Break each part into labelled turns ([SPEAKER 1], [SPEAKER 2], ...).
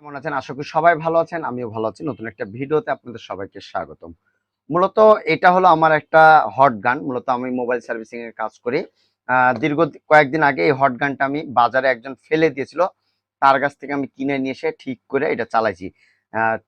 [SPEAKER 1] কেমন আছেন? আশা করি সবাই ভালো আছেন, আমিও ভালো আছি। নতুন একটা ভিডিওতে আপনাদের সবাইকে স্বাগতম। মূলত এটা হলো আমার একটা হট গান। মূলত আমি মোবাইল সার্ভিসিং এর কাজ করি। দীর্ঘ কয়েকদিন আগে এই হট গানটা আমি বাজারে একজন ফেলে দিয়েছিল। তার কাছ থেকে আমি কিনে নিয়ে এসে ঠিক করে এটা চালাইছি।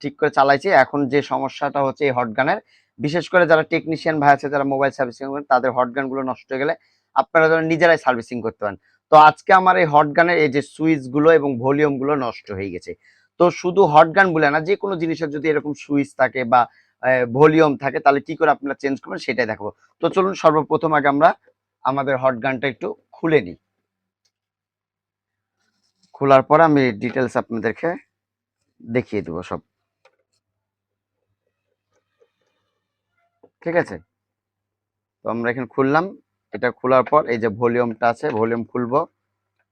[SPEAKER 1] ঠিক করে চালাইছি। এখন যে সমস্যাটা হচ্ছে এই হট গানের, বিশেষ করে যারা টেকনিশিয়ান ভাই আছে, যারা মোবাইল সার্ভিসিং করেন, তাদের হট গানগুলো নষ্ট হয়ে গেলে আপনারা যেন নিজেরাই সার্ভিসিং করতে পারেন। তো আজকে আমার এই হট গানের এই যে সুইচগুলো এবং ভলিউমগুলো নষ্ট হয়ে গেছে। তো শুধু হট গান বলে না যে কোনো জিনিসের যদি এরকম সুইচ থাকে বা ভলিউম থাকে, তাহলে কি করে আপনারা চেঞ্জ করবেন সেটাই দেখাবো। তো চলুন সর্বপ্রথম আগে আমরা আমাদের হট গানটা একটু খুলে নিই। খোলার পর আমি ডিটেলস আপনাদেরকে দেখিয়ে দেবো সব। ঠিক আছে? তো আমরা এখানে খুললাম, এটা খোলার পর এই যে ভলিউমটা আছে, ভলিউম খুলবো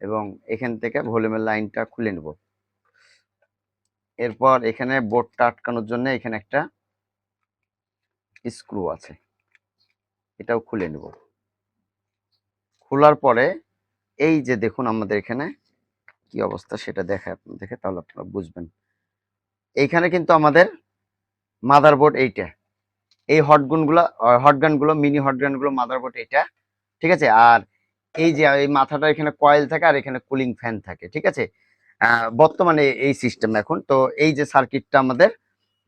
[SPEAKER 1] এবং এখান থেকে ভলিউমের লাইনটা খুলে নেব। এরপর এখানে বোর্ডটা আটকানোর জন্য এখানে একটা স্ক্রু আছে। এটাও খুলে নেব। খোলার পরে এই যে দেখুন আমাদের এখানে কি অবস্থা সেটা দেখায় আপনাদেরকে তাহলে আপনারা বুঝবেন। এইখানে কিন্তু আমাদের মাদারবোর্ড এইটা। এই হটগুনগুলো হটগানগুলো মিনি হটগানগুলো মাদারবোর্ড এইটা। ঠিক আছে? আর এই যে, এই মাথাটা এখানে কয়েল থাকে আর এখানে কুলিং ফ্যান থাকে। ঠিক আছে? বর্তমানে এই সিস্টেম এখন। তো এই যে সার্কিটটা আমাদের,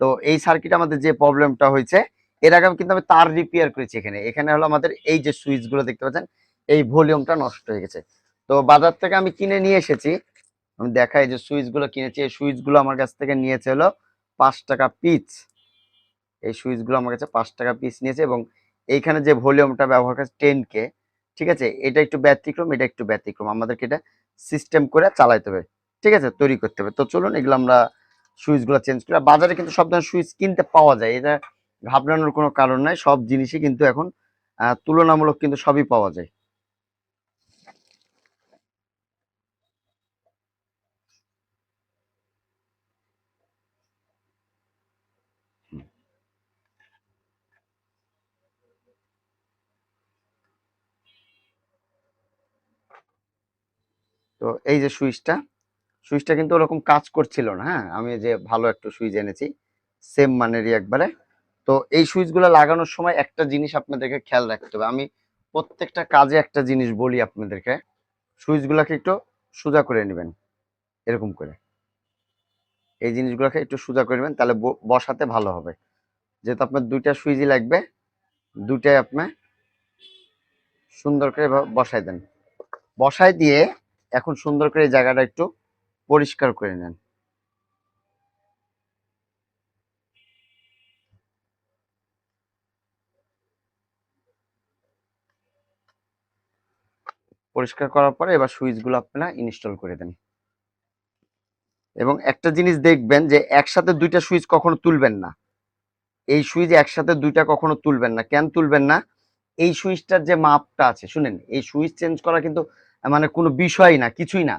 [SPEAKER 1] তো এই সার্কিট আমাদের যে প্রবলেমটা হয়েছে, এর আগে কিন্তু আমি তার রিপেয়ার করেছি এখানে। এখানে হলো আমাদের এই যে সুইচগুলো দেখতে পাচ্ছেন, এই ভলিউমটা নষ্ট হয়ে গেছে। তো বাজার থেকে আমি কিনে নিয়ে এসেছি। আমি দেখাই যে সুইচগুলো কিনেছি। এই সুইচগুলো আমার কাছ থেকে নিয়েছে হলো পাঁচ টাকা পিস এই সুইচগুলো আমার কাছে পাঁচ টাকা পিস নিয়েছে এবং এইখানে যে ভলিউমটা ব্যবহার করছে টেন কে ঠিক আছে? এটা একটু ব্যতিক্রম, এটা একটু ব্যতিক্রম। আমাদেরকে এটা সিস্টেম করে চালাইতে হবে। ঠিক আছে, তৈরি করতে হবে। তো চলুন এগুলো আমরা সুইচগুলো চেঞ্জ করি। বাজারে কিন্তু সব ধরনের সুইচ কিনতে পাওয়া যায়, এটা ঘাবড়ানোর কোনো কারণ নাই। সব জিনিসই কিন্তু এখন তুলনামূলক কিন্তু সবই পাওয়া যায়। তো এই যে সুইচটা সুইচটা কিন্তু ওরকম কাজ করছিল না হ্যাঁ? আমি যে ভালো একটা সুইচ এনেছি সেম মানেরই একবারে। তো এই সুইচগুলো লাগানোর সময় একটা জিনিস আপনাদেরকে খেয়াল রাখতে হবে। আমি প্রত্যেকটা কাজে একটা জিনিস বলি আপনাদেরকে, সুইচগুলোকে একটু সোজা করে নেবেন, এরকম করে। এই জিনিসগুলোকে একটু সোজা করে নেবেন, তাহলে বসাতে ভালো হবে। যেহেতু আপনার দুইটা সুইচই লাগবে, দুইটাই আপনি সুন্দর করে বসাই দেন। বসাই দিয়ে এখন সুন্দর করে এই জায়গাটা একটু পরিষ্কার করে নেন। পরিষ্কার করার পরে এবার সুইচগুলো আপনারা ইনস্টল করে দেন। এবং একটা জিনিস দেখবেন যে একসাথে দুইটা সুইচ কখনো তুলবেন না। এই সুইচ একসাথে দুইটা কখনো তুলবেন না। কেন তুলবেন না? এই সুইচটার যে মাপটা আছে, শুনেন, এই সুইচ চেঞ্জ করা কিন্তু মানে কোনো বিষয় না, কিছুই না।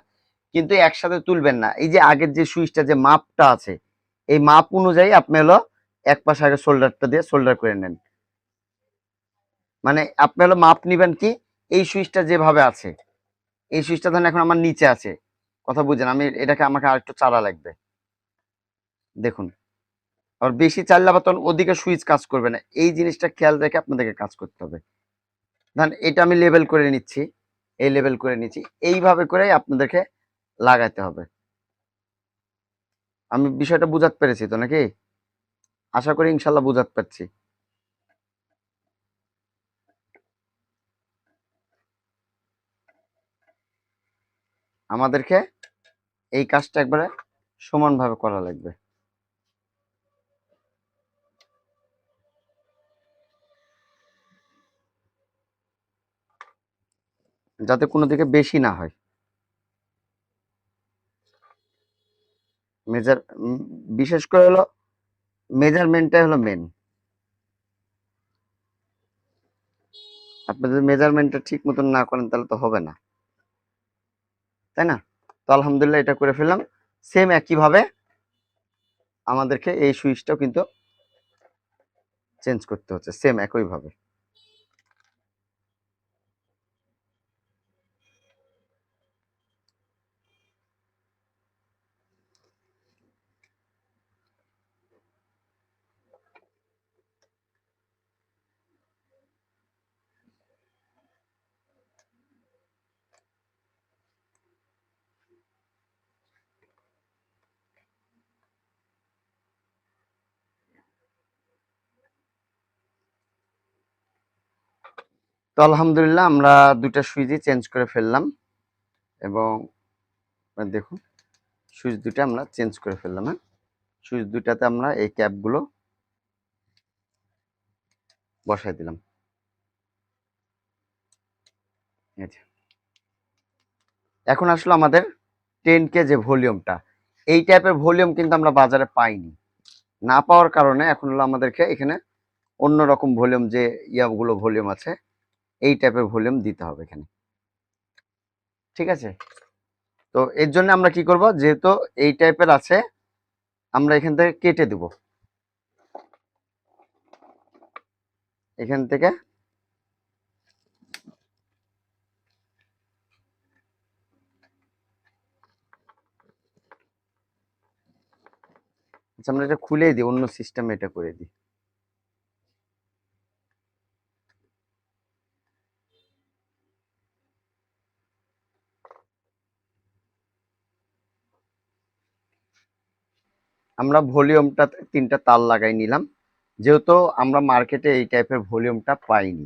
[SPEAKER 1] কিন্তু একসাথে তুলবেন না। এই যে আগের যে সুইচটা, যে মাপটা আছে, এই মাপ অনুযায়ী আপনি হলো এক পাশে আগে শোল্ডারটা দিয়ে শোল্ডার করে নেন। মানে আপনি হলো মাপ নিবেন কি, এই সুইচটা যেভাবে আছে, এই সুইচটা ধরেন এখন আমার নিচে আছে, কথা বুঝেন, আমি এটাকে আমাকে আরেকটু চালা লাগবে। দেখুন, আর বেশি চাললে আবার তখন ওদিকে সুইচ কাজ করবে না। এই জিনিসটা খেয়াল রেখে আপনাদেরকে কাজ করতে হবে। ধরেন এটা আমি লেবেল করে নিচ্ছি, এই লেবেল করে নিচ্ছি, এইভাবে করেই আপনাদেরকে লাগাইতে হবে। আমি বিষয়টা বুঝাতে পেরেছি তো নাকি? আশা করি ইনশাল্লাহ বুঝাতে পারছি। আমাদেরকে এই কাজটা একবারে সমানভাবে করা লাগবে। যাতে কোনো দিকে বেশি না হয়। মেজার বিশেষ করে হলো মেজারমেন্টটাই হলো মেন আপনি যদি মেজারমেন্টটা ঠিক মতন না করেন তাহলে তো হবে না। তাই না? তো আলহামদুলিল্লাহ এটা করে ফেললাম। সেম একইভাবে আমাদেরকে এই সুইচটাও কিন্তু চেঞ্জ করতে হচ্ছে। সেম একইভাবে। তো আলহামদুলিল্লাহ আমরা দুটা সুইচই চেঞ্জ করে ফেললাম এবং দেখুন, সুইচ দুটো আমরা চেঞ্জ করে ফেললাম হ্যাঁ? সুইচ দুটাতে আমরা এই ক্যাপগুলো বসাই দিলাম। এখন আসলে আমাদের টেন কে যে ভলিউমটা, এই টাইপের ভলিউম কিন্তু আমরা বাজারে পাইনি। না পাওয়ার কারণে এখন হলো আমাদেরকে এখানে অন্যরকম ভলিউম যে ইয়াগুলো ভলিউম আছে এই টাইপের ভলিউম দিতে হবে এখানে। ঠিক আছে? তো এর জন্য আমরা কি করব? যেহেতু এই টাইপের আছে, আমরা এখান থেকে কেটে দেব। এখান থেকে আচ্ছা আমরা এটা খুলেই দিই, অন্য সিস্টেমে এটা করে দিই। আমরা ভলিউমটা তিনটা তার লাগাই নিলাম। যেহেতু আমরা মার্কেটে এই টাইপের ভলিউমটা পাইনি,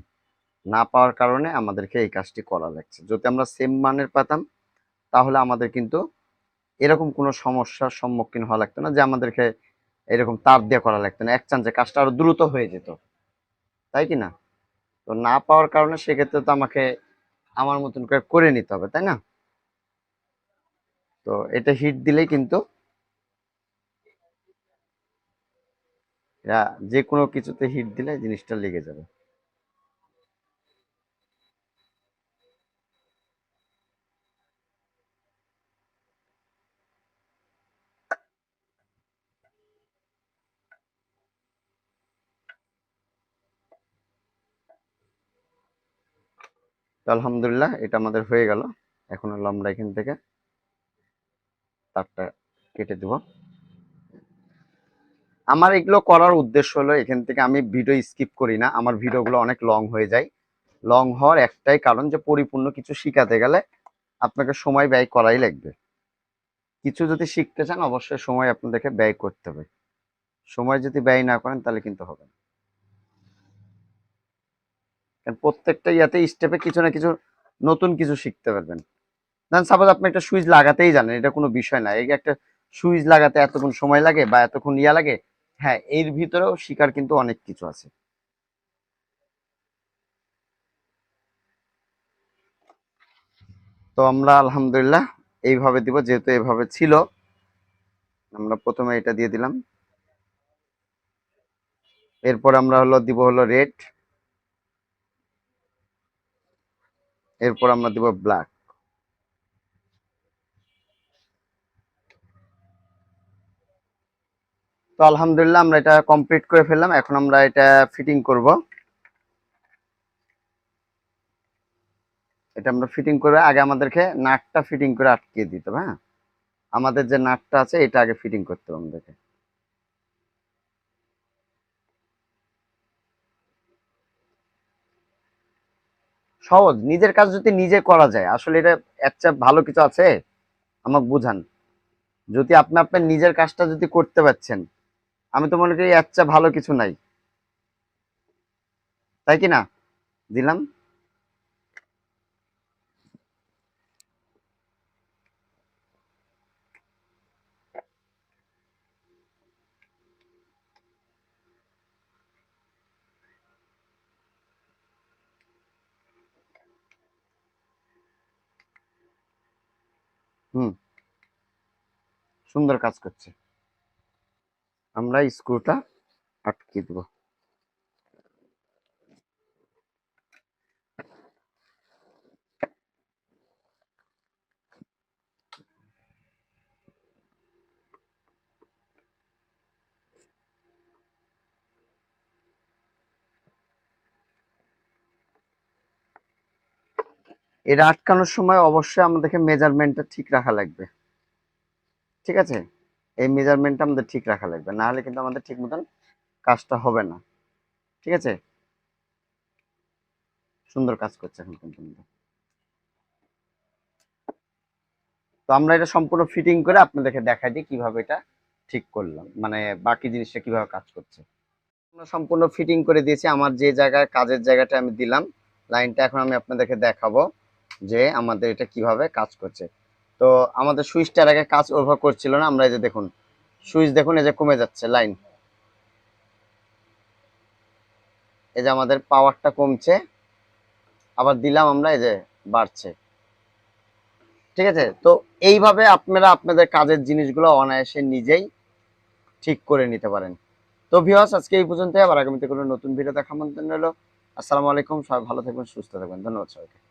[SPEAKER 1] না পাওয়ার কারণে আমাদেরকে এই কাজটি করা লাগছে। যদি আমরা সেম মানের পেতাম, তাহলে আমাদের কিন্তু এরকম কোনো সমস্যার সম্মুখীন হওয়া লাগতো না, যে আমাদেরকে এরকম তার দিয়ে করা লাগতো না। এক চান্সে কাজটা আরও দ্রুত হয়ে যেত। তাই কি না? তো না পাওয়ার কারণে সেক্ষেত্রে তো আমাকে আমার মতন করে করে নিতে হবে, তাই না? তো এটা হিট দিলেই কিন্তু এরা যে কোনো কিছুতে হিট দিলে জিনিসটা লেগে যাবে। তো আলহামদুলিল্লাহ, এটা আমাদের হয়ে গেল। এখন হলো আমরা এখান থেকে তারটা কেটে দেব। আমার এগুলো করার উদ্দেশ্য হলো এখান থেকে আমি ভিডিও স্কিপ করি না। আমার ভিডিওগুলো অনেক লং হয়ে যায়। লং হওয়ার একটাই কারণ যে পরিপূর্ণ কিছু শিখাতে গেলে আপনাকে সময় ব্যয় করাই লাগবে। কিছু যদি শিখতে চান, অবশ্যই সময় আপনাদেরকে ব্যয় করতে হবে। সময় যদি ব্যয় না করেন, তাহলে কিন্তু হবে না। কারণ প্রত্যেকটা ইয়াতে স্টেপে কিছু না কিছু নতুন কিছু শিখতে পারবেন। দেন সাপোজ আপনি একটা সুইচ লাগাতেই জানেন, এটা কোনো বিষয় না। এই একটা সুইচ লাগাতে এতক্ষণ সময় লাগে বা এতক্ষণ ইয়া লাগে হ্যাঁ এর ভিতরেও শিকার কিন্তু অনেক কিছু আছে। তো আমরা আলহামদুলিল্লাহ এইভাবে দিব, যেহেতু এভাবে ছিল। আমরা প্রথমে এটা দিয়ে দিলাম। এরপর আমরা হলো দিব হলো রেড। এরপর আমরা দিব ব্ল্যাক। তো আলহামদুলিল্লাহ আমরা এটা কমপ্লিট করে ফেললাম। এখন আমরা এটা ফিটিং করব। এটা আমরা ফিটিং করে আগে আমাদেরকে নাটটা ফিটিং করে আটকে দিতে হ্যাঁ? আমাদের যে নাটটা আছে, এটা আগে ফিটিং করতে হবে আমাদেরকে। সহজ, নিজের কাজ যদি নিজে করা যায়, আসলে এটা একটা ভালো কিছু আছে? আমাকে বুঝান। যদি আপনি আপনার নিজের কাজটা যদি করতে পারছেন আমি তো মনে করি আচ্ছা ভালো কিছু নাই। তাই কি না? দিলাম। হুম। সুন্দর কাজ করছে। আমরা স্ক্রুটা আটকে দেব। এটা আটকানোর সময় অবশ্যই আমাদেরকে মেজারমেন্টটা ঠিক রাখা লাগবে। ঠিক আছে? এই মেজারমেন্টটা আমাদের ঠিক রাখা লাগবে। না হলে কিন্তু আমাদের ঠিক মতন কাজটা হবে না। ঠিক আছে? সুন্দর কাজ করছে এখন কিন্তু তো আমরা এটা সম্পূর্ণ ফিটিং করে আপনাদেরকে দেখাই দিই কীভাবে এটা ঠিক করলাম। মানে বাকি জিনিসটা কীভাবে কাজ করছে। আমরা সম্পূর্ণ ফিটিং করে দিয়েছি। আমার যে জায়গায় কাজের জায়গাটা আমি দিলাম লাইনটা এখন আমি আপনাদেরকে দেখাবো যে আমাদের এটা কীভাবে কাজ করছে। তো আমাদের সুইচটার আগে কাজ ওভার করছিল না, আমরা এই যে দেখুন, সুইচ দেখুন, এই যে কমে যাচ্ছে লাইন। এই যে আমাদের পাওয়ারটা কমছে, আবার দিলাম আমরা এই যে বাড়ছে। ঠিক আছে? তো এইভাবে আপনারা আপনাদের কাজের জিনিসগুলো অনায়াসে নিজেই ঠিক করে নিতে পারেন। তো ভিউয়ার্স আজকে এই পর্যন্ত আবার আগামীতে কোনো নতুন ভিডিও দেখা মন্তব্য হলো আসসালামু আলাইকুম, সবাই ভালো থাকবেন, সুস্থ থাকবেন। ধন্যবাদ সবাইকে।